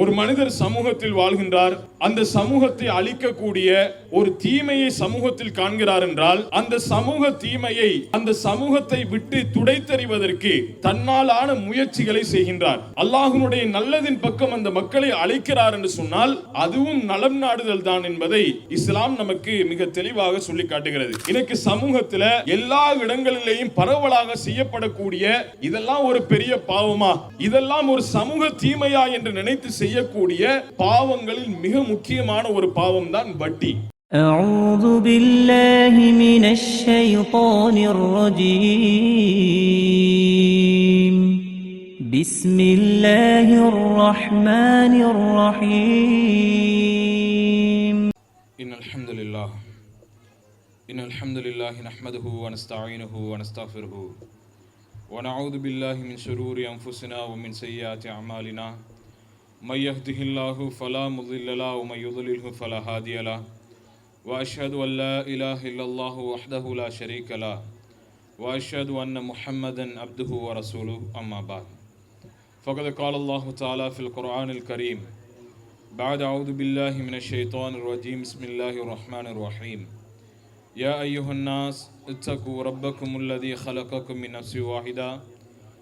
ஒரு மனிதர் சமூகத்தில் வாழ்கின்றார். அந்த சமூகத்தை அழிக்கக்கூடிய ஒரு தீமையை சமூகத்தில் காண்கிறார் என்றால் அந்த சமூக தீமையை அந்த சமூகத்தை விட்டு துடைத்தறிவதற்கு தன்னாலான முயற்சிகளை செய்கின்றார். அல்லாஹனுடைய நல்லதின் பக்கம் அந்த மக்களை அழைக்கிறார் என்று சொன்னால் அதுவும் நலம் நாடுதல் தான் என்பதை இஸ்லாம் நமக்கு மிக தெளிவாக சொல்லி காட்டுகிறது. இன்னைக்கு சமூகத்துல எல்லா இடங்களிலேயும் பரவலாக செய்யப்படக்கூடிய இதெல்லாம் ஒரு பெரிய பாவமா? இதெல்லாம் ஒரு சமூக தீமையா என்று நினைத்து செய்யக்கூடிய பாவங்களில் மிக முக்கியமான ஒரு பாவம் தான் வட்டி أعوذ بالله من الشيطان الرجيم بسم الله الرحمن الرحيم إن الحمد لله إن الحمد لله نحمده ونستعينه ونستغفره ونعوذ بالله من شرور أنفسنا ومن سيئات أعمالنا من يهده الله فلا مضل له ومن يضلله فلا هادي له. وأشهد أن لا إله إلا الله وحده لا شريك له. وأشهد أن محمدا عبده ورسوله أما بعد. فقد قال الله تعالى في القرآن الكريم بعد أعوذ بالله من الشيطان الرجيم بسم الله الرحمن الرحيم. يا أيها الناس اتقوا ربكم الذي خلقكم من نفس واحدة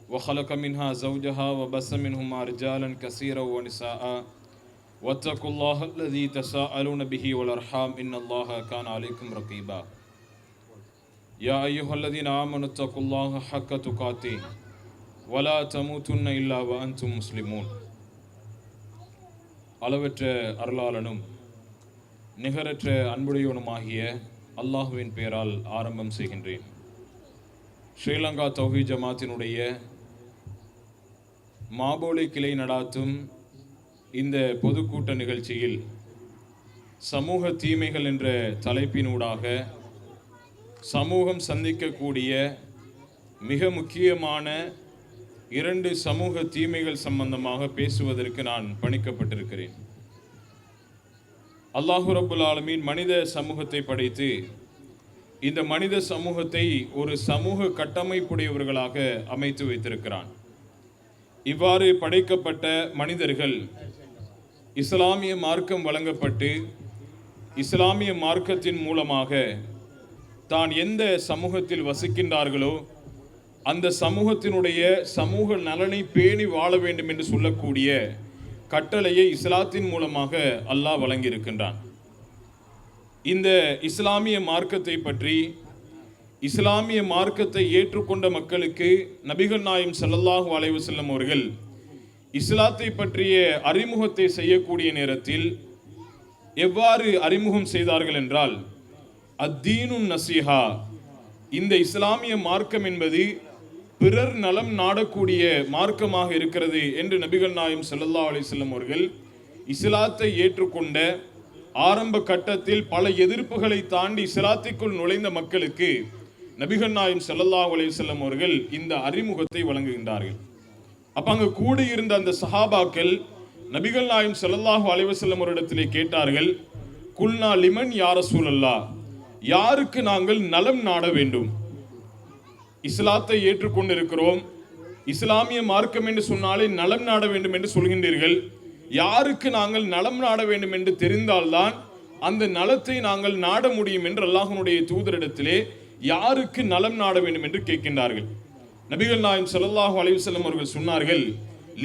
وخلق منها زوجها وبث منهما رجالا كثيرا ونساء واتقوا الله الذي تساءلون به والأرحام إن الله كان عليكم رقيبا يا أيها الذين آمنوا اتقوا الله حق تقاته ولا تموتن إلا وأنتم مسلمون அளவற்ற அருளாளனும் நிகரற்ற அன்புடையவனுமாகிய அல்லாஹுவின் பெயரால் ஆரம்பம் செய்கின்றேன் ஸ்ரீலங்கா தௌஹி ஜமாத்தினுடைய மாபோளி கிளை நடாத்தும் இந்த பொதுக்கூட்ட நிகழ்ச்சியில் சமூக தீமைகள் என்ற தலைப்பினூடாக சமூகம் சந்திக்கக்கூடிய மிக முக்கியமான இரண்டு சமூக தீமைகள் சம்பந்தமாக பேசுவதற்கு நான் பணிக்கப்பட்டிருக்கிறேன். அல்லாஹு ரபுல் ஆலமீன் மனித சமூகத்தை படைத்து இந்த மனித சமூகத்தை ஒரு சமூக கட்டமைப்புடையவர்களாக அமைத்து வைத்திருக்கிறான். இவ்வாறு படைக்கப்பட்ட மனிதர்கள் இஸ்லாமிய மார்க்கம் வழங்கப்பட்டு இஸ்லாமிய மார்க்கத்தின் மூலமாக தான் எந்த சமூகத்தில் வசிக்கின்றார்களோ அந்த சமூகத்தினுடைய சமூக நலனை பேணி வாழ வேண்டும் என்று சொல்லக்கூடிய கட்டளையை இஸ்லாத்தின் மூலமாக அல்லாஹ் வழங்கியிருக்கின்றான். இந்த இஸ்லாமிய மார்க்கத்தை பற்றி இஸ்லாமிய மார்க்கத்தை ஏற்றுக்கொண்ட மக்களுக்கு நபிகள் நாயம் ஸல்லல்லாஹு அலைவு செல்லும் அவர்கள் இஸ்லாத்தை பற்றிய அறிமுகத்தை செய்யக்கூடிய நேரத்தில் எவ்வாறு அறிமுகம் செய்தார்கள் என்றால் அத்தீனுன் நசீஹா இந்த இஸ்லாமிய மார்க்கம் என்பது பிறர் நலம் நாடக்கூடிய மார்க்கமாக இருக்கிறது என்று நபிகள் நாயம் செல்லல்லா அலிசல்லம் அவர்கள் இஸ்லாத்தை ஏற்றுக்கொண்ட ஆரம்ப கட்டத்தில் பல எதிர்ப்புகளை தாண்டி இஸ்லாத்திற்குள் நுழைந்த மக்களுக்கு நபிகள் நாயம் செல்லல்லாஹ் அலைஹி செல்லம் அவர்கள் இந்த அறிமுகத்தை வழங்குகின்றார்கள். அப்ப அங்கே கூடியிருந்த அந்த சஹாபாக்கள் நபிகள் நாயம் செல்லல்லாஹு அலைஹி வஸல்லம் அவரிடத்திலே கேட்டார்கள் குல்னா லிமன் யார சூழல்லா யாருக்கு நாங்கள் நலம் நாட வேண்டும்? இஸ்லாத்தை ஏற்றுக்கொண்டிருக்கிறோம். இஸ்லாமிய மார்க்கம் என்று சொன்னாலே நலம் நாட வேண்டும் என்று சொல்கின்றீர்கள். யாருக்கு நாங்கள் நலம் நாட வேண்டும் என்று தெரிந்தால்தான் அந்த நலத்தை நாங்கள் நாட முடியும் என்று அல்லாஹனுடைய தூதரிடத்திலே யாருக்கு நலம் நாட வேண்டும் என்று கேட்கின்றார்கள். நபிகள் நாயம் ஸல்லல்லாஹு அலைவசல்லம் அவர்கள் சொன்னார்கள்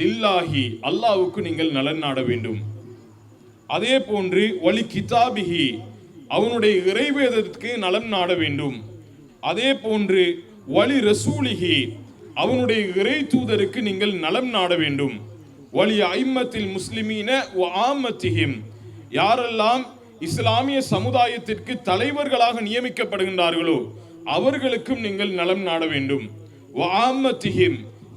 லில்லாஹி அல்லாவுக்கு நீங்கள் நலன் நாட வேண்டும். அதே போன்று வலி கிதாபிஹி அவனுடைய இறைவேதத்திற்கு நலம் நாட வேண்டும். அதே போன்று வலி ரசூலிஹி அவனுடைய இறை தூதருக்கு நீங்கள் நலம் நாட வேண்டும். வலி ஐம்மத்தில் முஸ்லிமீன வ யாரெல்லாம் இஸ்லாமிய சமுதாயத்திற்கு தலைவர்களாக நியமிக்கப்படுகின்றார்களோ அவர்களுக்கும் நீங்கள் நலம் நாட வேண்டும். வ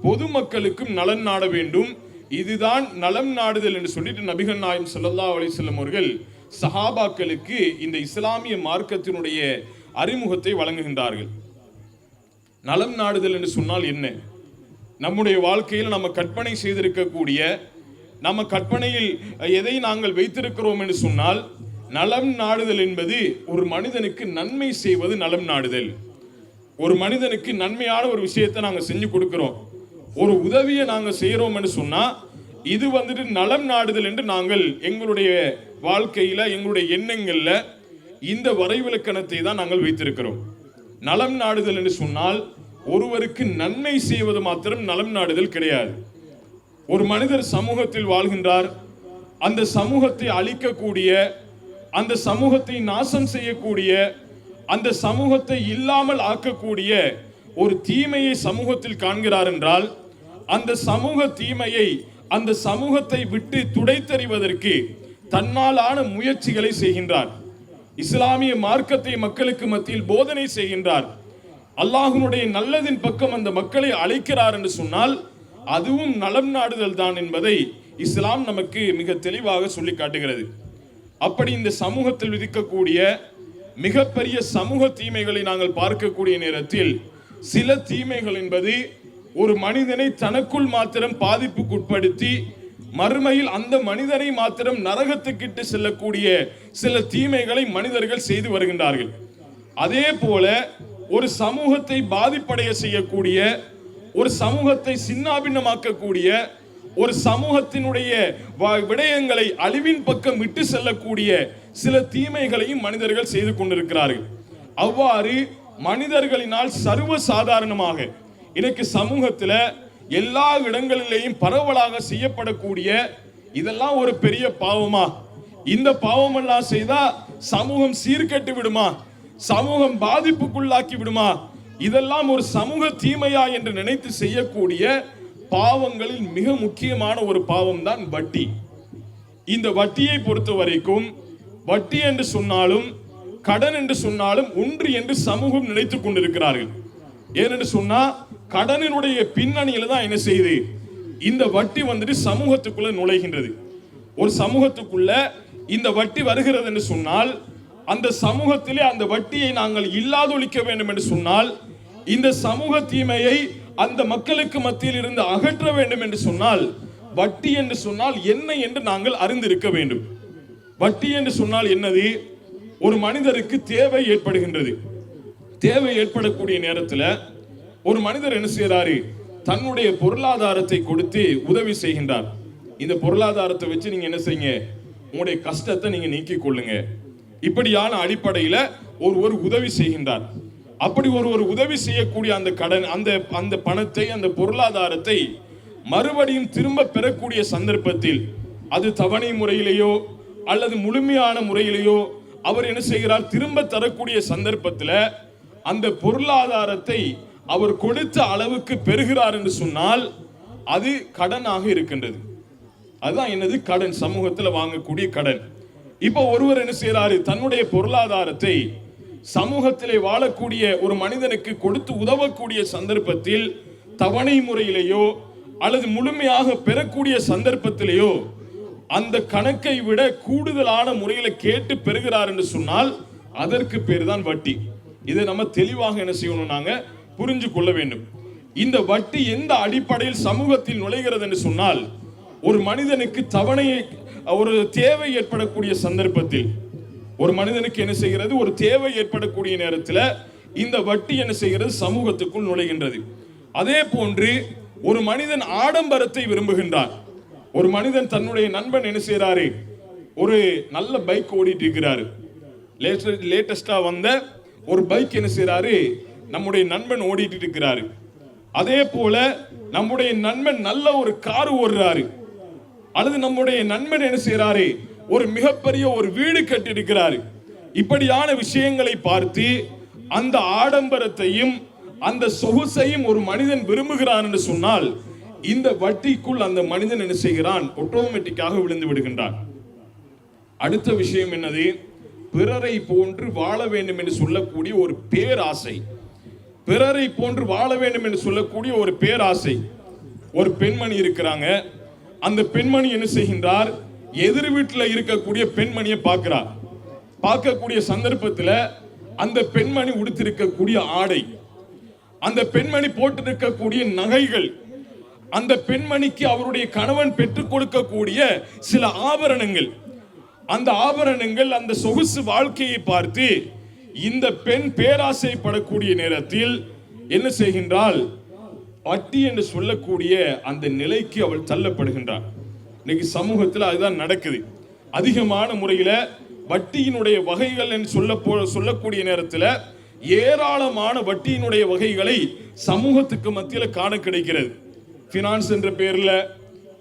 பொதுமக்களுக்கும் நலன் நாட வேண்டும். இதுதான் நலம் நாடுதல் என்று சொல்லிட்டு நபிகள் நாயம் சல்லா அலிசல்லம் அவர்கள் சஹாபாக்களுக்கு இந்த இஸ்லாமிய மார்க்கத்தினுடைய அறிமுகத்தை வழங்குகின்றார்கள். நலம் நாடுதல் என்று சொன்னால் என்ன? நம்முடைய வாழ்க்கையில் நம்ம கற்பனை செய்திருக்கக்கூடிய நம்ம கற்பனையில் எதை நாங்கள் வைத்திருக்கிறோம் என்று சொன்னால் நலம் நாடுதல் என்பது ஒரு மனிதனுக்கு நன்மை செய்வது நலம் நாடுதல். ஒரு மனிதனுக்கு நன்மையான ஒரு விஷயத்தை நாங்கள் செஞ்சு கொடுக்குறோம். ஒரு உதவியை நாங்கள் செய்கிறோம்னு சொன்னால் இது வந்துட்டு நலம் நாடுதல் என்று நாங்கள் எங்களுடைய வாழ்க்கையில் எங்களுடைய எண்ணங்களில் இந்த வரைவிலக்கணத்தை தான் நாங்கள் வைத்திருக்கிறோம். நலம் நாடுதல் என்று சொன்னால் ஒருவருக்கு நன்மை செய்வது மாத்திரம் நலம் நாடுதல் கிடையாது. ஒரு மனிதர் சமூகத்தில் வாழ்கின்றார். அந்த சமூகத்தை அழிக்கக்கூடிய அந்த சமூகத்தை நாசம் செய்யக்கூடிய அந்த சமூகத்தை இல்லாமல் ஆக்கக்கூடிய ஒரு தீமையை சமூகத்தில் காண்கிறார் என்றால் அந்த சமூக தீமையை அந்த சமூகத்தை விட்டு துடைத்தறிவதற்கு தன்னாலான முயற்சிகளை செய்கின்றார். இஸ்லாமிய மார்க்கத்தை மக்களுக்கு மத்தியில் போதனை செய்கின்றார். அல்லாஹனுடைய நல்லதின் பக்கம் அந்த மக்களை அழைக்கிறார் என்று சொன்னால் அதுவும் நலம் நாடுதல் தான் என்பதை இஸ்லாம் நமக்கு மிக தெளிவாக சொல்லி காட்டுகிறது. அப்படி இந்த சமூகத்தில் விதிக்கக்கூடிய மிகப்பெரிய சமூக தீமைகளை நாங்கள் பார்க்கக்கூடிய நேரத்தில் சில தீமைகள் என்பது ஒரு மனிதனை தனக்குள் மாத்திரம் பாதிப்புக்குட்படுத்தி மறுமையில் அந்த மனிதனை மாத்திரம் நரகத்துக்கிட்டு செல்லக்கூடிய சில தீமைகளை மனிதர்கள் செய்து வருகின்றார்கள். அதே போல ஒரு சமூகத்தை பாதிப்படைய செய்யக்கூடிய ஒரு சமூகத்தை சின்னாபின்னமாக்கக்கூடிய ஒரு சமூகத்தினுடைய வ- விடயங்களை அழிவின் பக்கம் விட்டு செல்லக்கூடிய சில தீமைகளையும் மனிதர்கள் செய்து கொண்டிருக்கிறார்கள். அவ்வாறு மனிதர்களினால் சர்வ சாதாரணமாக இன்னைக்கு சமூகத்தில் எல்லா இடங்களிலேயும் பரவலாக செய்யப்படக்கூடிய இதெல்லாம் ஒரு பெரிய பாவமா? இந்த பாவமெல்லாம் செய்தா சமூகம் சீர்கெட்டு விடுமா? சமூகம் பாதிப்புக்குள்ளாக்கி விடுமா? இதெல்லாம் ஒரு சமூக தீமையா என்று நினைத்து செய்யக்கூடிய பாவங்களில் மிக முக்கியமான ஒரு பாவம் தான் வட்டி. இந்த வட்டியை பொறுத்த வரைக்கும் வட்டி என்று சொன்னாலும் கடன் என்று சொன்னாலும் ஒன்று என்று சமூகம் நினைத்துக் கொண்டிருக்கிறார்கள். ஏனென்று சொன்னா கடனினுடைய பின்னணியில தான் என்ன செய்யுது? இந்த வட்டி வந்துட்டு சமூகத்துக்குள்ள நுழைகின்றது. ஒரு சமூகத்துக்குள்ள இந்த வட்டி வருகிறது என்று சொன்னால் அந்த சமூகத்திலே அந்த வட்டியை நாங்கள் இல்லாதொழிக்க வேண்டும் என்று சொன்னால் இந்த சமூக தீமையை அந்த மக்களுக்கு மத்தியில் இருந்து அகற்ற வேண்டும் என்று சொன்னால் வட்டி என்று சொன்னால் என்ன என்று நாங்கள் அறிந்திருக்க வேண்டும். வட்டி என்று சொன்னால் என்னது? ஒரு மனிதருக்கு தேவை ஏற்படுகின்றது. தேவை ஏற்படக்கூடிய நேரத்தில் ஒரு மனிதர் என்ன செய்கிறாரு தன்னுடைய பொருளாதாரத்தை கொடுத்து உதவி செய்கின்றார். இந்த பொருளாதாரத்தை வச்சு நீங்க என்ன செய்யுங்க? உங்களுடைய கஷ்டத்தை நீங்க நீக்கிக் கொள்ளுங்க. இப்படியான அடிப்படையில ஒருவர் உதவி செய்கின்றார். அப்படி ஒரு ஒரு உதவி செய்யக்கூடிய அந்த கடன் அந்த அந்த பணத்தை அந்த பொருளாதாரத்தை மறுபடியும் திரும்ப பெறக்கூடிய சந்தர்ப்பத்தில் அது தவணை முறையிலேயோ அல்லது முழுமையான முறையிலேயோ அவர் என்ன செய்கிறார்? திரும்ப தரக்கூடிய சந்தர்ப்பத்தில் அந்த பொருளாதாரத்தை அவர் கொடுத்த அளவுக்கு பெறுகிறார் என்று சொன்னால் அது கடனாக இருக்கின்றது. அதுதான் என்னது? கடன். சமூகத்தில் வாங்கக்கூடிய கடன். இப்போ ஒருவர் என்ன செய்கிறாரு தன்னுடைய பொருளாதாரத்தை சமூகத்திலே வாழக்கூடிய ஒரு மனிதனுக்கு கொடுத்து உதவக்கூடிய சந்தர்ப்பத்தில் தவணை முறையிலேயோ அல்லது முழுமையாக பெறக்கூடிய சந்தர்ப்பத்திலேயோ அந்த கணக்கை விட கூடுதலான முறையில் கேட்டு பெறுகிறார் என்று சொன்னால் அதற்கு பேர் தான் வட்டி. இதை நம்ம தெளிவாக என்ன செய்யணும் நாங்கள் புரிஞ்சு கொள்ள வேண்டும். இந்த வட்டி எந்த அடிப்படையில் சமூகத்தில் நுழைகிறது என்று சொன்னால் ஒரு மனிதனுக்கு தவணையை ஒரு தேவை ஏற்படக்கூடிய சந்தர்ப்பத்தில் ஒரு மனிதனுக்கு என்ன செய்கிறது? ஒரு தேவை ஏற்படக்கூடிய நேரத்தில் இந்த வட்டி என்ன செய்கிறது? சமூகத்துக்குள் நுழைகின்றது. அதே போன்று ஒரு மனிதன் ஆடம்பரத்தை விரும்புகின்றார் ஒரு மனிதன் தன்னுடைய நண்பன் என்ன செய்கிறாரு ஒரு நல்ல பைக் ஓடிட்டு இருக்கிறாரு லேட்டஸ்டா வந்த ஒரு பைக் என்ன செய்கிறாரு நம்முடைய நண்பன் ஓடிட்டு இருக்கிறாரு அதே போல நம்முடைய நண்பன் நல்ல ஒரு கார் ஓடுறாரு. அல்லது நம்முடைய நண்பன் என்ன செய்கிறாரு ஒரு மிகப்பெரிய ஒரு வீடு கட்டியிருக்கிறாரு. இப்படியான விஷயங்களை பார்த்து அந்த ஆடம்பரத்தையும் அந்த சொகுசையும் ஒரு மனிதன் விரும்புகிறான் என்று சொன்னால் இந்த வட்டிக்குள் அந்த மனிதன் என்ன செய்கிறான்? ஆட்டோமேட்டிக்காக விழுந்து விடுகின்றான். அடுத்த விஷயம் என்னது? பிறரை போன்று வாழ வேண்டும் என்று சொல்லக்கூடிய ஒரு பேராசை. பிறரை போன்று வாழ வேண்டும் என்று சொல்லக்கூடிய ஒரு பேராசை. ஒரு பெண்மணி இருக்கிறாங்க. அந்த பெண்மணி என்ன செய்கின்றார்? எதிர் வீட்டில் இருக்கக்கூடிய பெண்மணியை பார்க்கிறார். பார்க்கக்கூடிய சந்தர்ப்பத்தில் அந்த பெண்மணி உடுத்திருக்கக்கூடிய ஆடை அந்த பெண்மணி போட்டிருக்கக்கூடிய நகைகள் அந்த பெண்மணிக்கு அவருடைய கணவன் பெற்றுக் கொடுக்கக்கூடிய சில ஆபரணங்கள் அந்த ஆபரணங்கள் அந்த சொகுசு வாழ்க்கையை பார்த்து இந்த பெண் பேராசைப்படக்கூடிய நேரத்தில் என்ன செய்கின்றாள்? வட்டி என்று சொல்லக்கூடிய அந்த நிலைக்கு அவள் தள்ளப்படுகின்றாள். இன்னைக்கு சமூகத்தில் அதுதான் நடக்குது. அதிகமான முறையில் வட்டியினுடைய வகைகள் என்று சொல்ல போ சொல்லக்கூடிய நேரத்தில் ஏராளமான வட்டியினுடைய வகைகளை சமூகத்துக்கு மத்தியில் காண கிடைக்கிறது. ஃபினான்ஸ் என்ற பேரில்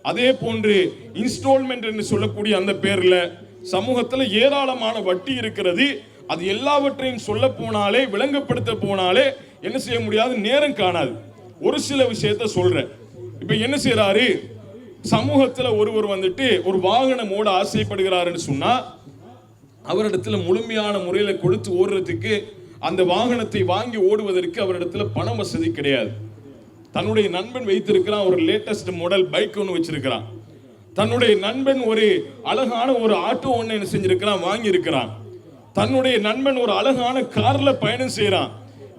அதே போன்று இன்ஸ்டால்மெண்ட் என்று சொல்லக்கூடிய அந்த பேரில் சமூகத்தில் ஏராளமான வட்டி இருக்கிறது. அது எல்லாவற்றையும் சொல்ல போனாலே விளங்கப்படுத்த போனாலே என்ன செய்ய முடியாது? நேரம் காணாது. ஒரு சில விஷயத்த சொல்கிறேன் இப்போ என்ன செய்கிறாரு சமூகத்தில் ஒருவர் வந்துட்டு ஒரு வாகனம் ஓட ஆசைப்படுகிறாருன்னு சொன்னா அவரிடத்துல முழுமையான முறையில் கொடுத்து ஓடுறதுக்கு அந்த வாகனத்தை வாங்கி ஓடுவதற்கு அவரிடத்துல பண வசதி கிடையாது. தன்னுடைய நண்பன் வைத்திருக்கிறான் ஒரு லேட்டஸ்ட் மாடல் பைக் ஒன்று வச்சிருக்கிறான். தன்னுடைய நண்பன் ஒரு அழகான ஒரு ஆட்டோ ஒன்று என்ன செஞ்சிருக்கிறான் வாங்கியிருக்கிறான். தன்னுடைய நண்பன் ஒரு அழகான கார்ல பயணம் செய்கிறான்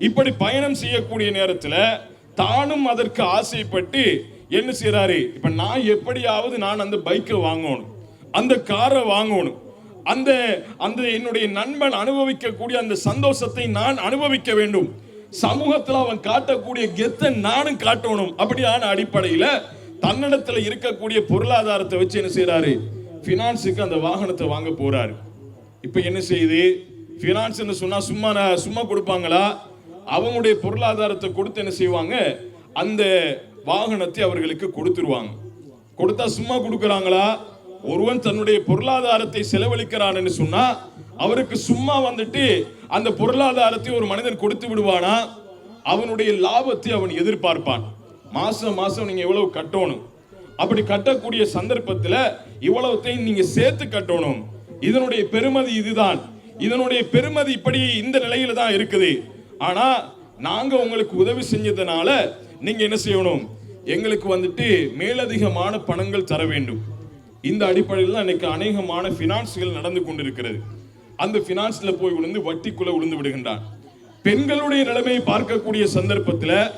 இப்படி பயணம் செய்யக்கூடிய நேரத்தில் தானும் அதற்கு ஆசைப்பட்டு என்ன செய்கிறாரு இப்போ நான் எப்படியாவது நான் அந்த பைக்கை வாங்கணும். அந்த காரை வாங்கணும். அந்த அந்த என்னுடைய நண்பன் அனுபவிக்கக்கூடிய அந்த சந்தோஷத்தை நான் அனுபவிக்க வேண்டும். சமூகத்தில் அவன் காட்டக்கூடிய கெத்தை நானும் காட்டணும். அப்படியான அடிப்படையில் தன்னிடத்தில் இருக்கக்கூடிய பொருளாதாரத்தை வச்சு என்ன செய்கிறாரு ஃபினான்ஸுக்கு அந்த வாகனத்தை வாங்க போறாரு. இப்போ என்ன செய்யுது? ஃபினான்ஸ்னு சொன்னால் சும்மா நான் சும்மா கொடுப்பாங்களா? அவங்களுடைய பொருளாதாரத்தை கொடுத்து என்ன செய்வாங்க? அந்த வாகனத்தை அவர்களுக்கு கொடுத்துருவாங்க. கொடுத்தா சும்மா கொடுக்குறாங்களா? ஒருவன் தன்னுடைய பொருளாதாரத்தை செலவழிக்கிறான்னு சொன்னா அவருக்கு சும்மா வந்துட்டு அந்த பொருளாதாரத்தை ஒரு மனிதன் கொடுத்து விடுவானா? அவனுடைய லாபத்தை அவன் எதிர்பார்ப்பான். மாசம் மாசம் நீங்க எவ்வளவு கட்டணும்? அப்படி கட்டக்கூடிய சந்தர்ப்பத்தில் இவ்வளவுத்தையும் நீங்க சேர்த்து கட்டணும். இதனுடைய பெருமதி இதுதான். இதனுடைய பெருமதி இப்படி இந்த நிலையில தான் இருக்குது. ஆனா நாங்க உங்களுக்கு உதவி செஞ்சதுனால நீங்க என்ன செய்யணும்? எங்களுக்கு வந்துட்டு மேலதிகமான பணங்கள் தர வேண்டும். இந்த அடிப்படையில் தான் இன்னைக்கு அநேகமான பினான்ஸ்கள் நடந்து கொண்டிருக்கிறது. அந்த பினான்ஸ்ல போய் விழுந்து வட்டிக்குள்ள விழுந்து விடுகின்றான். பெண்களுடைய நிலைமையை பார்க்கக்கூடிய சந்தர்ப்பத்தில்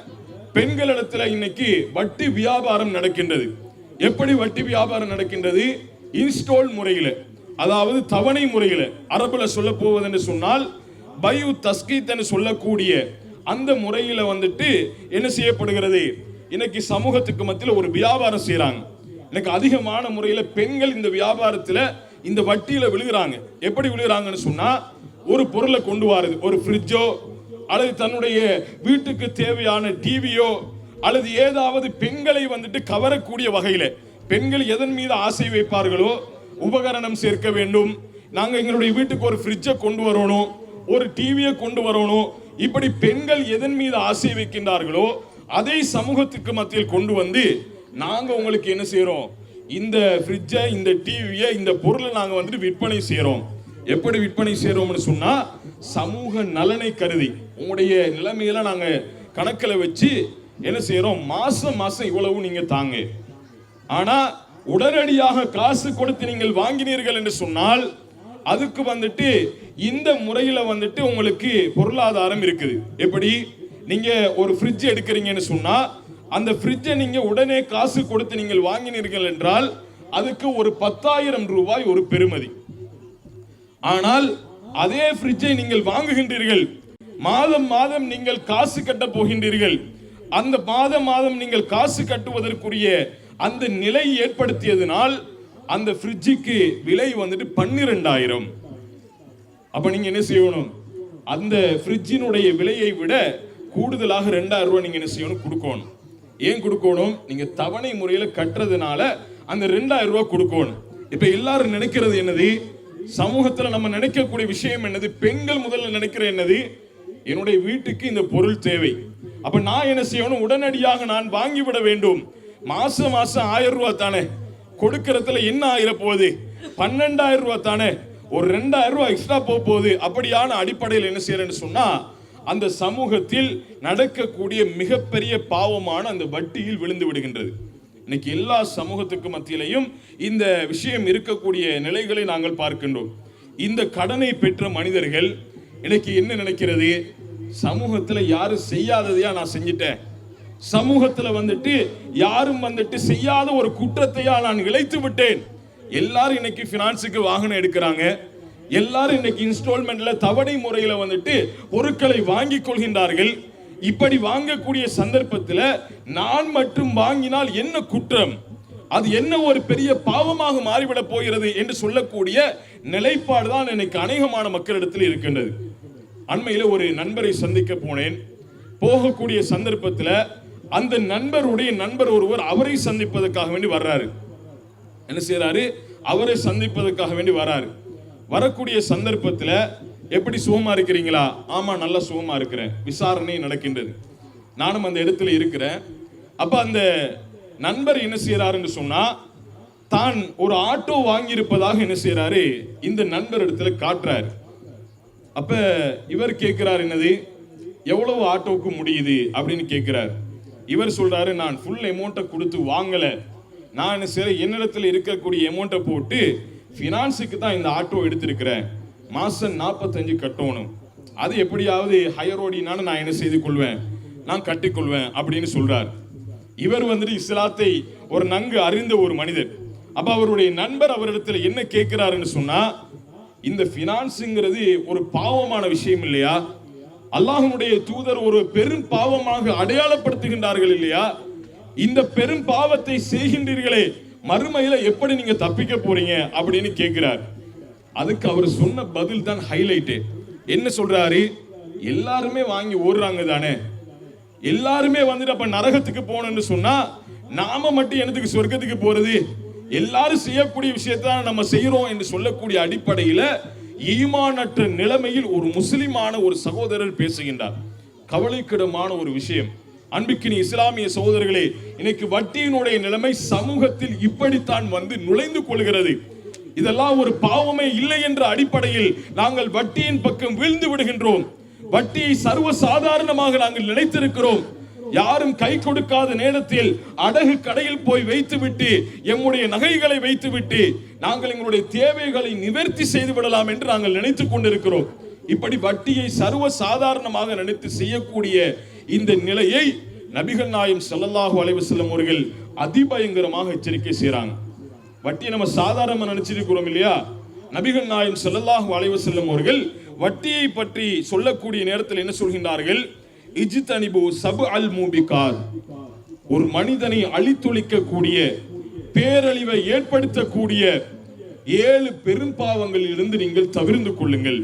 பெண்களிடத்துல இன்னைக்கு வட்டி வியாபாரம் நடக்கின்றது. எப்படி வட்டி வியாபாரம் நடக்கின்றது? இன்ஸ்டால் முறையில். அதாவது தவணை முறையில். அரபுல சொல்ல போவதென்று சொன்னால் பயு தஸ்கீத் என்று சொல்லக்கூடிய அந்த முறையில் வந்துட்டு என்ன செய்யப்படுகிறது? இன்னைக்கு சமூகத்துக்கு மத்தியில் ஒரு வியாபாரம் செய்கிறாங்க எனக்கு அதிகமான முறையில் பெண்கள் இந்த வியாபாரத்தில் இந்த வட்டியில் விழுகிறாங்க. எப்படி விழுகிறாங்கன்னு சொன்னால் ஒரு பொருளை கொண்டு வாருது. ஒரு ஃப்ரிட்ஜோ அல்லது தன்னுடைய வீட்டுக்கு தேவையான டிவியோ அல்லது ஏதாவது பெண்களை வந்துட்டு கவரக்கூடிய வகையில். பெண்கள் எதன் மீது ஆசை வைப்பார்களோ உபகரணம் சேர்க்க வேண்டும். நாங்கள் எங்களுடைய வீட்டுக்கு ஒரு ஃப்ரிட்ஜை கொண்டு வரணும். ஒரு டிவியை கொண்டு வரணும். இப்படி பெண்கள் எதன் மீது ஆசை வைக்கின்றார்களோ அதை சமூகத்துக்கு மத்தியில் கொண்டு வந்து நாங்கள் உங்களுக்கு என்ன செய்கிறோம் இந்த ஃப்ரிட்ஜை இந்த டிவியை இந்த பொருளை நாங்கள் வந்துட்டு விற்பனை செய்கிறோம் எப்படி விற்பனை செய்கிறோம்னு சொன்னால் சமூக நலனை கருதி உங்களுடைய நிலைமையில நாங்கள் கணக்கில் வச்சு என்ன செய்கிறோம் மாதம் மாதம் இவ்வளவு நீங்கள் தாங்க. ஆனால் உடனடியாக காசு கொடுத்து நீங்கள் வாங்கினீர்கள் என்று சொன்னால் அதுக்கு வந்துட்டு இந்த முறையில் வந்துட்டு உங்களுக்கு பொருளாதாரம் இருக்குது. எப்படி? நீங்கள் ஒரு ஃப்ரிட்ஜ் எடுக்கிறீங்கன்னு சொன்னால் அந்த ஃப்ரிட்ஜை நீங்கள் உடனே காசு கொடுத்து நீங்கள் வாங்கினீர்கள் என்றால் அதுக்கு ஒரு பத்தாயிரம் ரூபாய் ஒரு பெருமதி ஆனால் அதே ஃப்ரிட்ஜை நீங்கள் வாங்குகின்றீர்கள். மாதம் மாதம் நீங்கள் காசு கட்ட போகின்றீர்கள். அந்த மாதம் மாதம் நீங்கள் காசு கட்டுவதற்குரிய அந்த நிலை ஏற்படுத்தியதனால் அந்த ஃப்ரிட்ஜுக்கு விலை வந்துட்டு பன்னிரெண்டாயிரம். அப்போ நீங்கள் என்ன செய்யணும்? அந்த ஃப்ரிட்ஜினுடைய விலையை விட கூடுதலாக ரெண்டாயிரம் ரூபா நீங்கள் என்ன செய்யணும்? கொடுக்கணும். ஏன் கொடுக்கணும்? நீங்கள் தவணை முறையில் கட்டுறதுனால அந்த ரெண்டாயிரம் ரூபா கொடுக்கணும். இப்போ எல்லாரும் நினைக்கிறது என்னது? சமூகத்தில் நம்ம நினைக்கக்கூடிய விஷயம் என்னது? பெண்கள் முதல்ல நினைக்கிற என்னது? என்னுடைய வீட்டுக்கு இந்த பொருள் தேவை. அப்ப நான் என்ன செய்யணும்? உடனடியாக நான் வாங்கிவிட வேண்டும். மாசம் மாசம் ஆயிரம் ரூபாய் தானே. கொடுக்கறதுல என்ன ஆயிர போகுது பன்னெண்டாயிரம் ரூபாய் தானே. ஒரு ரெண்டாயிரம் ரூபாய் எக்ஸ்ட்ரா போக போகுது அப்படியான அடிப்படையில் என்ன செய்யறேன்னு சொன்னா அந்த சமூகத்தில் நடக்கக்கூடிய மிகப்பெரிய பாவமான அந்த வட்டியில் விழுந்து விடுகின்றது. இன்னைக்கு எல்லா சமூகத்துக்கு மத்தியிலையும் இந்த விஷயம் இருக்கக்கூடிய நிலைகளை நாங்கள் பார்க்கின்றோம். இந்த கடனை பெற்ற மனிதர்கள் இன்னைக்கு என்ன நினைக்கிறது? சமூகத்துல யாரும் செய்யாததையா நான் செஞ்சிட்டேன். சமூகத்துல வந்துட்டு யாரும் வந்துட்டு செய்யாத ஒரு குற்றத்தையா நான் இழைத்து விட்டேன். எல்லாரும் இன்னைக்கு பினான்ஸுக்கு வாகனம் எடுக்கிறாங்க. எல்லாரும் இன்னைக்கு இன்ஸ்டால்மெண்ட்ல தவணை முறையில வந்துட்டு பொருட்களை வாங்கிக் கொள்கின்றார்கள். இப்படி வாங்கக்கூடிய சந்தர்ப்பத்தில் நான் மட்டும் வாங்கினால் என்ன குற்றம்? அது என்ன ஒரு பெரிய பாவமாக மாறிவிட போகிறது என்று சொல்லக்கூடிய நிலைப்பாடு தான் எனக்கு அநேகமான மக்களிடத்தில் இருக்கின்றது. அண்மையில் ஒரு நண்பரை சந்திக்க போனேன். போகக்கூடிய சந்தர்ப்பத்தில் அந்த நண்பருடைய நண்பர் ஒருவர் அவரை சந்திப்பதற்காக வேண்டி வர்றாரு. என்ன செய்கிறாரு அவரை சந்திப்பதற்காக வேண்டி வராரு. வரக்கூடிய சந்தர்ப்பத்தில் எப்படி சுகமாக இருக்கிறீங்களா? ஆமாம் நல்லா சுகமாக இருக்கிறேன். விசாரணை நடக்கின்றது. நானும் அந்த இடத்துல இருக்கிறேன். அப்போ அந்த நண்பர் என்ன செய்கிறாருன்னு சொன்னால் தான் ஒரு ஆட்டோ வாங்கியிருப்பதாக என்ன செய்கிறாரு இந்த நண்பர் இடத்துல காட்டுறாரு. அப்போ இவர் கேட்குறாரு என்னது? எவ்வளவு ஆட்டோவுக்கு முடியுது? அப்படின்னு கேட்குறாரு. இவர் சொல்கிறாரு நான் ஃபுல் அமௌண்ட்டை கொடுத்து வாங்கலை. நான் சில செய்ய இருக்கக்கூடிய அமௌண்ட்டை போட்டு ஃபினான்ஸுக்கு தான் இந்த ஆட்டோ எடுத்திருக்கிறேன். மாதம் நாற்பத்தஞ்சு கட்டணும். அது எப்படியாவது ஹையர் ஓடினாலும் நான் என்ன செய்து கொள்வேன்? நான் கட்டிக்கொள்வேன் அப்படின்னு சொல்றார். இவர் வந்துட்டு இஸ்லாத்தை ஒரு நன்கு அறிந்த ஒரு மனிதர். அப்போ அவருடைய நண்பர் அவரிடத்துல என்ன கேட்கிறாருன்னு சொன்னால் இந்த ஃபினான்ஸுங்கிறது ஒரு பாவமான விஷயம் இல்லையா? அல்லாஹனுடைய தூதர் ஒரு பெரும் பாவமாக அடையாளப்படுத்துகின்றார்கள் இல்லையா? இந்த பெரும் பாவத்தை செய்கின்றீர்களே மறுமையில எப்படி நீங்க தப்பிக்க போறீங்க அப்படின்னு கேட்கிறார் அதுக்கு அவர் சொன்ன பதில் தான் ஹைலைட் என்ன சொல்றாரு? எல்லாருமே வாங்கி ஓடுறாங்க தானே. எல்லாருமே வந்துட்டு அப்ப நரகத்துக்கு போகணும்னு சொன்னா நாம மட்டும் என்னத்துக்கு சொர்க்கத்துக்கு போறது? எல்லாரும் செய்யக்கூடிய விஷயத்தான் நம்ம செய்யறோம் என்று சொல்லக்கூடிய அடிப்படையில ஈமானற்ற நிலைமையில் ஒரு முஸ்லிமான ஒரு சகோதரர் பேசுகின்றார். கவலைக்கிடமான ஒரு விஷயம். அன்பிக்கினி இஸ்லாமிய சகோதரர்களே இன்னைக்கு வட்டியினுடைய நிலைமை சமூகத்தில் இப்படித்தான் வந்து நுழைந்து கொள்கிறது. இதெல்லாம் ஒரு பாவமே இல்லை என்ற அடிப்படையில் நாங்கள் வட்டியின் பக்கம் வீழ்ந்து விடுகின்றோம். வட்டியை சர்வ சாதாரணமாக நாங்கள் நினைத்திருக்கிறோம். யாரும் கை கொடுக்காத நேரத்தில் அடகு கடையில் போய் வைத்துவிட்டு எம்முடைய நகைகளை வைத்துவிட்டு நாங்கள் எங்களுடைய தேவைகளை நிவர்த்தி செய்து விடலாம் என்று நாங்கள் நினைத்துக் கொண்டிருக்கிறோம். இப்படி வட்டியை சர்வ சாதாரணமாக நினைத்து செய்யக்கூடிய இந்த நிலையை நபிகள் நாயம் ஸல்லல்லாஹு அலைவு செல்லும் அவர்கள் அதிபயங்கரமாக எச்சரிக்கை செய்கிறாங்க வட்டியை நம்ம சாதாரணமாக நினைச்சிருக்கிறோம் இல்லையா? நபிகள் நாயம் செல்லல்லாஹு அலைவு செல்லும் அவர்கள் வட்டியை பற்றி சொல்லக்கூடிய நேரத்தில் என்ன சொல்கின்றார்கள்? இஜித் அனிபு சபு அல் மூபிகார். ஒரு மனிதனை அழித்தொழிக்கக்கூடிய பேரழிவை ஏற்படுத்தக்கூடிய ஏழு பெரும் பாவங்களில் இருந்து நீங்கள் தவிர்ந்து கொள்ளுங்கள்.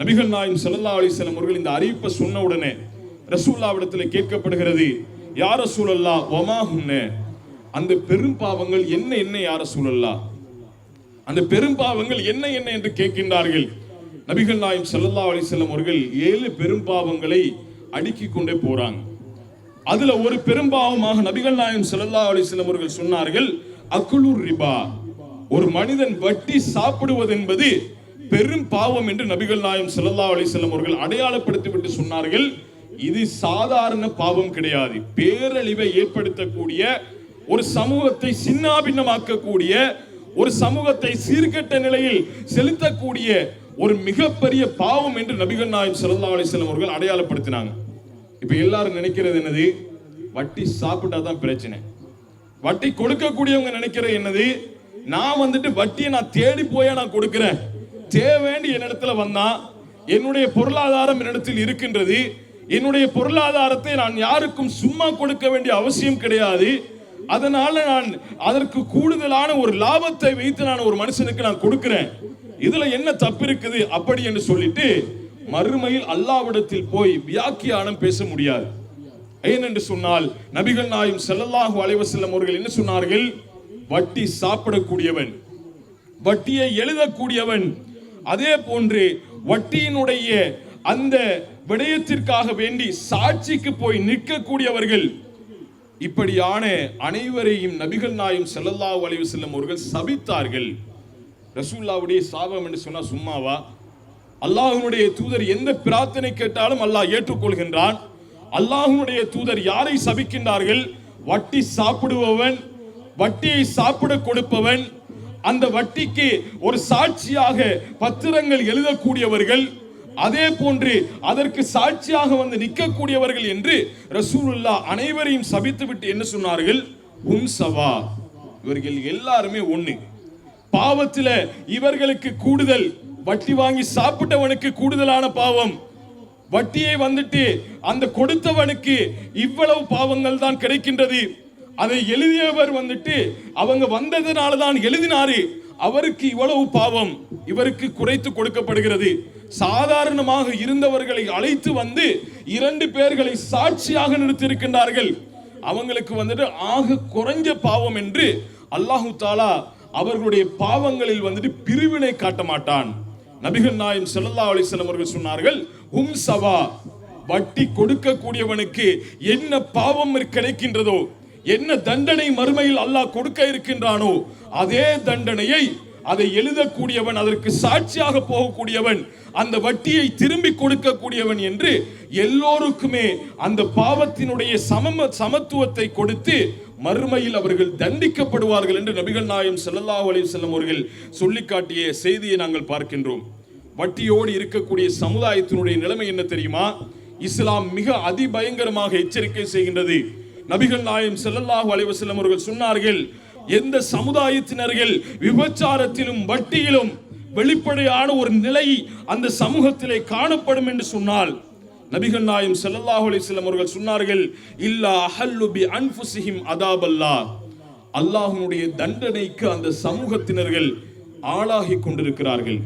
நபிகள் நாயம் செல்லல்லா அலைஹி செல்லும் அவர்கள் இந்த அறிவிப்பை சொன்ன உடனே ரசூல்லாவிடத்தில் கேட்கப்படுகிறது யார சூழல்லா ஒமா அந்த பெரும் பாவங்கள் என்ன என்ன யார சூழல்லா அந்த பெரும் பாவங்கள் என்ன என்ன என்று கேட்கின்றார்கள். நபிகள் நாயம் ஸல்லல்லாஹு அலைஹி வஸல்லம் அவர்கள் ஏழு பெரும் பாவங்களை அடுக்கி கொண்டே போறாங்க. அதுல ஒரு பெரும்பாவமாக நபிகள் நாயம் ஸல்லல்லாஹு அலைஹி வஸல்லம் அவர்கள் சொன்னார்கள் அக்குலூர் ரிபா. ஒரு மனிதன் வட்டி சாப்பிடுவது என்பது பெரும் பாவம் என்று நபிகள் நாயம் ஸல்லல்லாஹு அலைஹி வஸல்லம் அவர்கள் அடையாளப்படுத்திவிட்டு சொன்னார்கள். இது சாதாரண பாவம் கிடையாது. பேரழிவை ஏற்படுத்தக்கூடிய ஒரு சமூகத்தை சின்னாபின்னமாக்கக்கூடிய ஒரு சமூகத்தை சீர்கெட்ட நிலையில் செலுத்தக்கூடிய ஒரு மிகப்பெரிய பாவம் என்று நபிகள் நாயம் ஸல்லல்லாஹு அலைஹி அவர்கள் அடையாளப்படுத்தினாங்க. இப்ப எல்லாரும் நினைக்கிறது என்னது? வட்டி சாப்பிட்டா தான் பிரச்சனை. வட்டி கொடுக்கக்கூடியவங்க நினைக்கிறது என்னது? நான் வந்துட்டு வட்டியை நான் தேடி போய் நான் கொடுக்கிறேன். தேவேண்டி என்னிடத்துல வந்தா என்னுடைய பொருளாதாரம் என்னிடத்தில் இருக்கின்றது. என்னுடைய பொருளாதாரத்தை நான் யாருக்கும் சும்மா கொடுக்க வேண்டிய அவசியம் கிடையாது. அதனால நான் அதற்கு கூடுதலான ஒரு லாபத்தை வைத்து நான் ஒரு மனுஷனுக்கு நான் கொடுக்கிறேன். இதுல என்ன தப்பு இருக்குது? அப்படி என்று சொல்லிட்டு மறுமையில் அல்லாவிடத்தில் போய் வியாக்கியானம் பேச முடியாது. ஏனென்று சொன்னால் நபிகள் நாயும் ஸல்லல்லாஹு அலைஹி வஸல்லம் அவர்கள் என்ன சொன்னார்கள்? வட்டி சாப்பிடக்கூடியவன் வட்டியை எழுதக்கூடியவன். அதே போன்று வட்டியினுடைய அந்த விடயத்திற்காக வேண்டி சாட்சிக்கு போய் நிற்கக்கூடியவர்கள் இப்படியான அனைவரையும் நபிகள் நாயும் செல்லல்லா வளைவு செல்லும் அவர்கள் சபித்தார்கள். ரசூல்லாவுடைய சாபம் என்று சொன்னால் சும்மாவா? அல்லாஹனுடைய தூதர் எந்த பிரார்த்தனை கேட்டாலும் அல்லாஹ் ஏற்றுக்கொள்கின்றான். அல்லாஹனுடைய தூதர் யாரை சபிக்கின்றார்கள்? வட்டி சாப்பிடுபவன் வட்டியை சாப்பிட கொடுப்பவன் அந்த வட்டிக்கு ஒரு சாட்சியாக பத்திரங்கள் எழுதக்கூடியவர்கள் அதே போன்று அதற்கு சாட்சியாக வந்து நிற்கக்கூடியவர்கள் என்று ரசூலுல்லா அனைவரையும் சபித்துவிட்டு என்ன சொன்னார்கள்? உம் சவா. இவர்கள் எல்லாருமே ஒண்ணு. பாவத்தில் இவர்களுக்கு கூடுதல் வட்டி வாங்கி சாப்பிட்டவனுக்கு கூடுதலான பாவம். வட்டியை வந்துட்டு அந்த கொடுத்தவனுக்கு இவ்வளவு பாவங்கள் தான் கிடைக்கின்றது. அதை எழுதியவர் வந்துட்டு அவங்க வந்ததுனால தான் எழுதினாரு. அவருக்கு இவ்வளவு பாவம் இவருக்கு குறைத்து கொடுக்கப்படுகிறது. சாதாரணமாக இருந்தவர்களை அழைத்து வந்து இரண்டு பேர்களை சாட்சியாக நிறுத்தியிருக்கின்றார்கள். அவங்களுக்கு வந்துட்டு ஆக குறைஞ்ச பாவம் என்று அல்லாஹு தாலா அவர்களுடைய பாவங்களில் வந்துட்டு பிரிவினை காட்ட மாட்டான். நபிகள் நாயம் செல்லல்லா அலைஹி அவர்கள் சொன்னார்கள் ஹும் சவா வட்டி கொடுக்கக்கூடியவனுக்கு என்ன பாவம் கிடைக்கின்றதோ என்ன தண்டனை மறுமையில் அல்லாஹ் கொடுக்க இருக்கின்றானோ அதே தண்டனையை அதை எழுதக்கூடியவன் அதற்கு சாட்சியாக போகக்கூடியவன் அந்த வட்டியை திரும்பி கொடுக்கக்கூடியவன் என்று எல்லோருக்குமே அந்த பாவத்தினுடைய சமம சமத்துவத்தை கொடுத்து மறுமையில் அவர்கள் தண்டிக்கப்படுவார்கள் என்று நபிகள் நாயம் செல்லல்லா அலைஹி செல்லும் அவர்கள் சொல்லிக்காட்டிய செய்தியை நாங்கள் பார்க்கின்றோம். வட்டியோடு இருக்கக்கூடிய சமுதாயத்தினுடைய நிலைமை என்ன தெரியுமா? இஸ்லாம் மிக அதிபயங்கரமாக எச்சரிக்கை செய்கின்றது. நபிகள் நாயம் செல்லல்லாஹு அலைவசல்லம் அவர்கள் சொன்னார்கள் எந்த சமுதாயத்தினர்கள் விபச்சாரத்திலும் வட்டியிலும் வெளிப்படையான ஒரு நிலை அந்த சமூகத்திலே காணப்படும் என்று சொன்னால் நபிகள் நாயம் செல்லல்லாஹு அலிஸ்லம் அவர்கள் சொன்னார்கள் இல்லா அஹல்லு பி அன்புசிஹிம் அதாபல்லாஹ் அல்லாஹனுடைய தண்டனைக்கு அந்த சமூகத்தினர்கள் ஆளாகி கொண்டிருக்கிறார்கள்.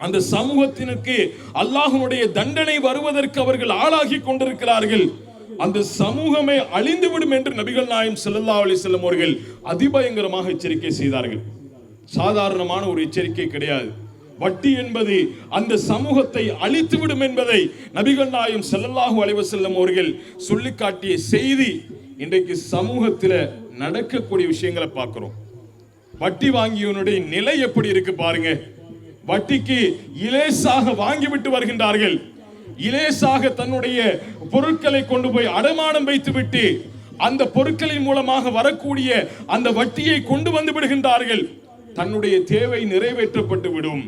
அந்த சமூகத்தினருக்கு அல்லாஹனுடைய தண்டனை வருவதற்கு அவர்கள் ஆளாகி கொண்டிருக்கிறார்கள். அந்த சமூகமே அழிந்துவிடும் என்று நபிகள் நாயம் செல்லல்லா அலி செல்லும் அவர்கள் அதிபயங்கரமாக எச்சரிக்கை செய்தார்கள். சாதாரணமான ஒரு எச்சரிக்கை கிடையாது. வட்டி என்பது அந்த சமூகத்தை அழித்துவிடும் என்பதை நபிகள் நாயம் செல்லல்லாஹு அலைவ செல்லும் அவர்கள் சொல்லிக்காட்டிய செய்தி இன்றைக்கு சமூகத்தில் நடக்கக்கூடிய விஷயங்களை பார்க்குறோம். வட்டி வாங்கியவனுடைய நிலை எப்படி இருக்கு பாருங்க. வட்டிக்கு இலேசாக வாங்கிவிட்டு வருகின்றார்கள். இலேசாக தன்னுடைய பொருட்களை கொண்டு போய் அடமானம் வைத்துவிட்டு அந்த பொருட்களின் மூலமாக வரக்கூடிய அந்த வட்டியை கொண்டு வந்து விடுகின்றார்கள். தன்னுடைய தேவை நிறைவேற்றப்பட்டு விடும்.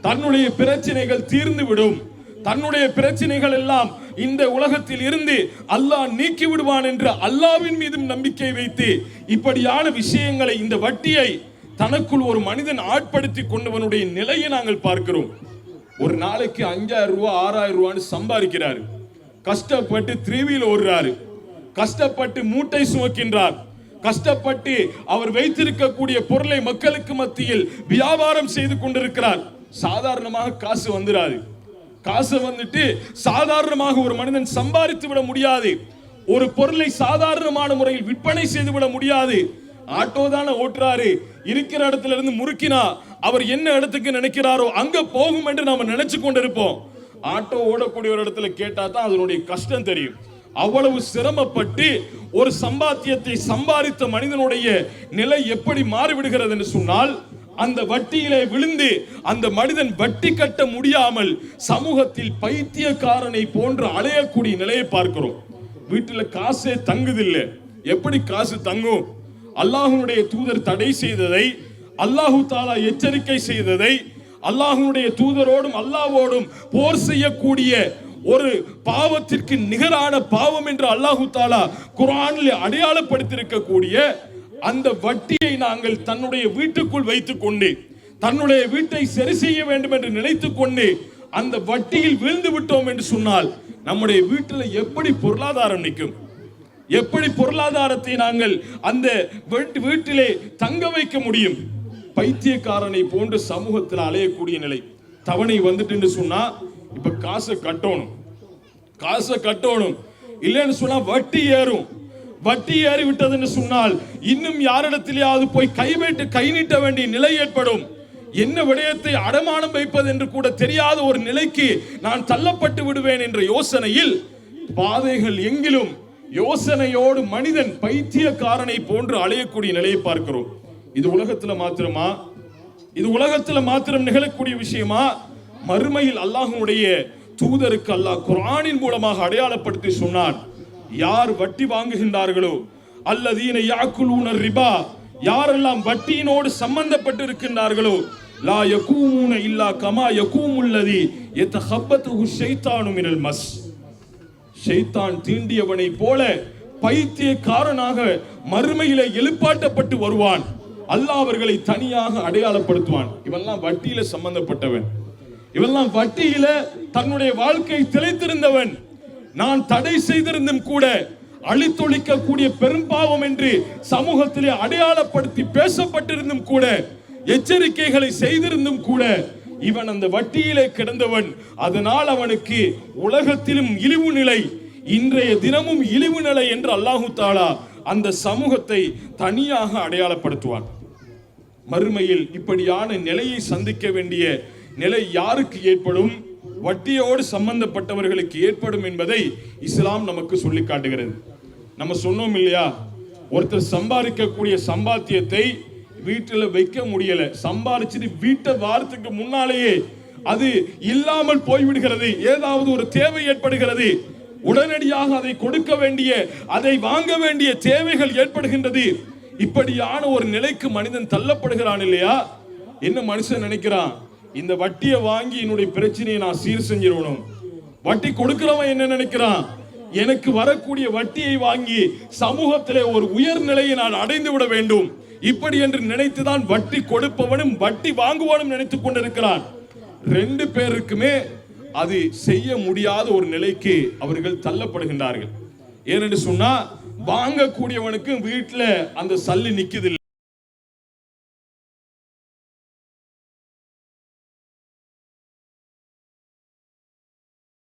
தன்னுடைய பிரச்சனைகள் தீர்ந்து விடும். தன்னுடைய பிரச்சனைகள் எல்லாம் இந்த உலகத்தில் இருந்து அல்லாஹ் நீக்கி விடுவான் என்று அல்லாவின் மீதும் நம்பிக்கை வைத்து இப்படியான விஷயங்களை இந்த வட்டியை தனக்குள் ஒரு மனிதன் ஆட்படுத்தி கொண்டவனுடைய நிலையை நாங்கள் பார்க்கிறோம். ஒரு நாளைக்கு அஞ்சாயிரம் ரூபா ஆறாயிரம் ரூபான்னு சம்பாதிக்கிறாரு. கஷ்டப்பட்டு திருவியில் ஓடுறாரு. கஷ்டப்பட்டு மூட்டை சுமக்கின்றார். கஷ்டப்பட்டு அவர் வைத்திருக்கக்கூடிய பொருளை மக்களுக்கு மத்தியில் வியாபாரம் செய்து கொண்டிருக்கிறார். சாதாரணமாக காசு வந்துடாது காசு வந்துட்டு சாதாரணமாக ஒரு மனிதன் சம்பாதித்து விட முடியாது. ஒரு பொருளை சாதாரணமான முறையில் விற்பனை செய்து விட முடியாது. ஆட்டோ தானே ஓட்டுறாரு. இருக்கிற இடத்துல இருந்து முறுக்கினா அவர் என்ன இடத்துக்கு நினைக்கிறாரோ அங்க போகும் என்று நாம நினைச்சு கொண்டிருப்போம். ஆட்டோ ஓடக்கூடிய ஒரு இடத்துல கேட்டா தான் அதனுடைய கஷ்டம் தெரியும். அவ்வளவு சிரமப்பட்டு ஒரு சம்பாத்தியத்தை சம்பாதித்த மனிதனுடைய நிலை எப்படி மாறிவிடுகிறது என்று சொன்னால் அந்த வட்டியிலே விழுந்து அந்த மனிதன் வட்டி கட்ட முடியாமல் சமூகத்தில் பைத்தியக்காரனை போன்று அலையக்கூடிய நிலையை பார்க்கிறோம். வீட்டில் காசே தங்குதில்லை. எப்படி காசு தங்கும்? அல்லாஹ்வுடைய தூதர் தடை செய்ததை அல்லாஹு தாலா எச்சரிக்கை செய்ததை அல்லாஹனுடைய தூதரோடும் அல்லாவோடும் போர் செய்யக்கூடிய ஒரு பாவத்திற்கு நிகரான பாவம் என்று அல்லாஹு தாலா குரானில் அடையாளப்படுத்தியிருக்கக்கூடிய அந்த வட்டியை நாங்கள் தன்னுடைய வீட்டுக்குள் வைத்துக் கொண்டு தன்னுடைய வீட்டை சரி செய்ய வேண்டும் என்று நினைத்து கொண்டு அந்த வட்டியில் விழுந்து விட்டோம் என்று சொன்னால் நம்முடைய வீட்டில் எப்படி பொருளாதாரம் நிற்கும்? எப்படி பொருளாதாரத்தை நாங்கள் அந்த வீட்டிலே தங்க வைக்க முடியும்? பைத்தியக்காரனை போன்று சமூகத்தில் அலையக்கூடிய நிலை. தவணை வந்துட்டுன்னு சொன்னா இப்ப காசை கட்டணும். காசை கட்டணும். இல்லைன்னு சொன்னா வட்டி ஏறும். வட்டி ஏறி விட்டதுன்னு சொன்னால் இன்னும் யாரிடத்திலேயாவது போய் கைவிட்டு கை நீட்ட வேண்டிய நிலை ஏற்படும். என்ன விடயத்தை அடமானம் வைப்பது என்று கூட தெரியாத ஒரு நிலைக்கு நான் தள்ளப்பட்டு விடுவேன் என்ற யோசனையில் பாதைகள் எங்கிலும் யோசனையோடு மனிதன் பைத்தியக்காரனை போன்று அலையக்கூடிய நிலையை பார்க்கிறோம். இது உலகத்துல மாத்திரமா? இது உலகத்துல மாத்திரம் நிகழக்கூடிய விஷயமா? மறுமையில் அல்லாஹனுடைய தூதருக்கு அல்லாஹ் குரானின் மூலமாக அடையாளப்படுத்தி சொன்னான். யார் வட்டி வாங்குகின்றார்களோ அல்லதீன யாக்குலூன ரிபா யாரெல்லாம் வட்டியினோடு சம்பந்தப்பட்டு இருக்கின்றார்களோ லா யகூமுன இல்லா கமா யகூமுல்லதி எத்த ஹப்பத்து ஹுஷைத்தானு மினல் மஸ். ஷைத்தான் தீண்டியவனை போல பைத்தியக்காரனாக மறுமையிலே எழுப்பாட்டப்பட்டு வருவான். அல்லாஹ் அவர்களை தனியாக அடையாளப்படுத்துவான். இவெல்லாம் வட்டியில சம்பந்தப்பட்டவன். இவெல்லாம் வட்டியில தன்னுடைய வாழ்க்கை திளைத்திருந்தவன். நான் தடை செய்திருந்தும் கூட அழித்தொழிக்கக்கூடிய பெரும்பாவம் என்று சமூகத்திலே அடையாளப்படுத்தி பேசப்பட்டிருந்தும் கூட எச்சரிக்கைகளை செய்திருந்தும் கூட இவன் அந்த வட்டியிலே கிடந்தவன். அதனால் அவனுக்கு உலகத்திலும் இழிவு நிலை இன்றைய தினமும் இழிவு நிலை என்று அல்லாஹு தாலா அந்த சமூகத்தை தனியாக அடையாளப்படுத்துவான். மறுமையில் இப்படியான நிலையை சந்திக்க வேண்டிய நிலை யாருக்கு ஏற்படும்? வட்டியோடு சம்பந்தப்பட்டவர்களுக்கு ஏற்படும் என்பதை இஸ்லாம் நமக்கு சொல்லி காட்டுகிறது. நம்ம சொன்னோம் இல்லையா? ஒருத்தர் சம்பாதிக்கக்கூடிய சம்பாத்தியத்தை வீட்டில் வைக்க முடியல. சம்பாதிச்சிட்டு வீட்டை வாரத்துக்கு முன்னாலேயே அது இல்லாமல் போய்விடுகிறது. ஏதாவது ஒரு தேவை ஏற்படுகிறது. உடனடியாக அதை கொடுக்க வேண்டிய அதை வாங்க வேண்டிய தேவைகள் ஏற்படுகின்றது. இப்படியான ஒரு நிலைக்கு மனிதன் தள்ளப்படுகிறான் இல்லையா? என்ன மனுஷன் நினைக்கிறான்? இந்த வட்டியை வாங்கி என்னுடைய பிரச்சனையை நான் சீர் செஞ்சிடணும் வட்டி கொடுக்கிறவன் என்ன நினைக்கிறான்? எனக்கு வரக்கூடிய வட்டியை வாங்கி சமூகத்திலே ஒரு உயர்நிலையை நான் அடைந்து விட வேண்டும். இப்படி என்று நினைத்துதான் வட்டி கொடுப்பவனும் வட்டி வாங்குவனும் நினைத்துக் கொண்டிருக்கிறான். ரெண்டு பேருக்குமே அது செய்ய முடியாத ஒரு நிலைக்கு அவர்கள் தள்ளப்படுகின்றார்கள். ஏனென்று சொன்னா வாங்கக்கூடியவனுக்கு வீட்டில் அந்த சல்லி நிக்குது